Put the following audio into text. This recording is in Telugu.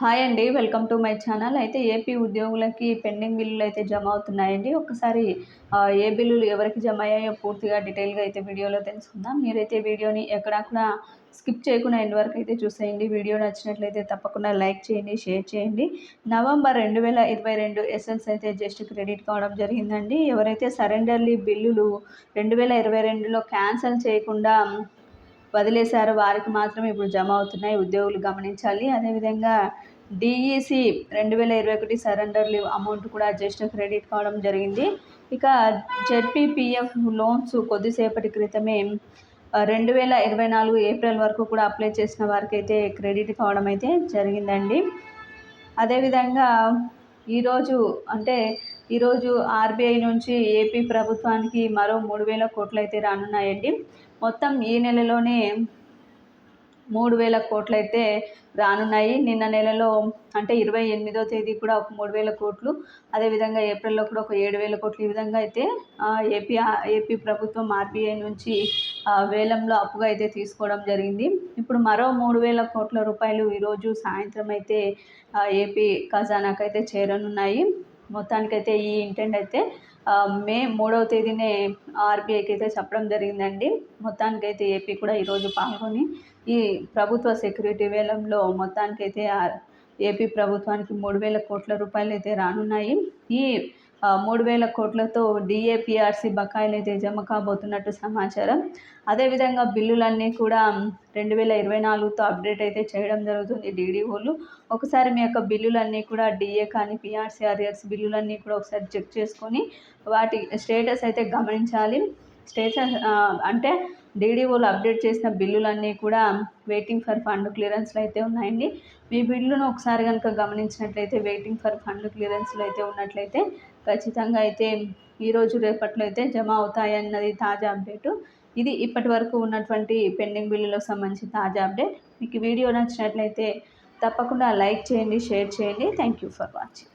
హాయ్ అండి వెల్కమ్ టు మై ఛానల్. అయితే ఏపీ ఉద్యోగులకి పెండింగ్ బిల్లులు అయితే జమ అవుతున్నాయండి. ఒకసారి ఏ బిల్లులు ఎవరికి జమ అయ్యాయో పూర్తిగా డీటెయిల్గా అయితే వీడియోలో తెలుసుకుందాం. మీరైతే వీడియోని ఎక్కడా కూడా స్కిప్ చేయకుండా ఎండ్ వరకు అయితే చూసేయండి. వీడియో నచ్చినట్లయితే తప్పకుండా లైక్ చేయండి షేర్ చేయండి. నవంబర్ రెండు వేల ఇరవై రెండు ఎస్ఎల్స్ అయితే జస్ట్ క్రెడిట్ కావడం జరిగిందండి. ఎవరైతే సరెండర్లీ బిల్లులు రెండు వేల ఇరవై రెండులో క్యాన్సిల్ చేయకుండా వదిలేశారు. వారికి మాత్రమే ఇప్పుడు జమ అవుతున్నాయి. ఉద్యోగులు గమనించాలి. అదేవిధంగా డిఈసి రెండు వేల ఇరవై ఒకటి సరెండర్ లీవ్ అమౌంట్ కూడా జస్ట్ క్రెడిట్ కావడం జరిగింది. ఇక జెడ్పీపీఎఫ్ లోన్స్ కొద్దిసేపటి క్రితమే రెండు వేల ఇరవై నాలుగు ఏప్రిల్ వరకు కూడా అప్లై చేసిన వారికి అయితే క్రెడిట్ కావడం అయితే జరిగిందండి. అదేవిధంగా ఈరోజు అంటే ఈరోజు ఆర్బీఐ నుంచి ఏపీ ప్రభుత్వానికి మరో మూడు వేల కోట్లు అయితే రానున్నాయండి. మొత్తం ఈ నెలలోనే మూడు వేల కోట్లు అయితే రానున్నాయి. నిన్న నెలలో అంటే ఇరవై ఎనిమిదో తేదీ కూడా ఒక మూడు వేల కోట్లు అదేవిధంగా ఏప్రిల్లో కూడా ఒక ఏడు వేల కోట్లు ఈ విధంగా అయితే ఏపీ ఏపీ ప్రభుత్వం ఆర్బీఐ నుంచి వేలంలో అప్పుగా అయితే తీసుకోవడం జరిగింది. ఇప్పుడు మరో మూడు వేల కోట్ల రూపాయలు ఈరోజు సాయంత్రం అయితే ఏపీ ఖజానాకైతే చేరనున్నాయి. మొత్తానికైతే ఈ ఇంటెండ్ అయితే మే మూడవ తేదీనే ఆర్బీఐకి అయితే చెప్పడం జరిగిందండి. మొత్తానికైతే ఏపీ కూడా ఈరోజు పాల్గొని ఈ ప్రభుత్వ సెక్యూరిటీ వేలంలో మొత్తానికైతే ఏపీ ప్రభుత్వానికి మూడు వేల కోట్ల రూపాయలు అయితే రానున్నాయి. ఈ మూడు వేల కోట్లతో డిఏపిఆర్సి బకాయిలు అయితే జమ కాబోతున్నట్టు సమాచారం. అదేవిధంగా బిల్లులన్నీ కూడా రెండు వేల ఇరవై నాలుగుతో అప్డేట్ అయితే చేయడం జరుగుతుంది డీడీఓలు. ఒకసారి మీ యొక్క బిల్లులన్నీ కూడా డిఏ కానీ పిఆర్సీ ఆర్ఎస్ బిల్లులన్నీ కూడా ఒకసారి చెక్ చేసుకొని వాటి స్టేటస్ అయితే గమనించాలి. స్టేటస్ అంటే డీడీఓలు అప్డేట్ చేసిన బిల్లులన్నీ కూడా వెయిటింగ్ ఫర్ ఫండ్ క్లియరెన్స్లో అయితే ఉన్నాయండి. మీ బిల్లును ఒకసారి కనుక గమనించినట్లయితే వెయిటింగ్ ఫర్ ఫండ్ క్లియరెన్స్లో అయితే ఉన్నట్లయితే ఖచ్చితంగా అయితే ఈరోజు రేపట్లో అయితే జమ అవుతాయన్నది తాజా అప్డేటు ఇది ఇప్పటి వరకు ఉన్నటువంటి పెండింగ్ బిల్లులకు సంబంధించి తాజా అప్డేట్ మీకు వీడియో నచ్చినట్లయితే తప్పకుండా లైక్ చేయండి షేర్ చేయండి. Thank you for watching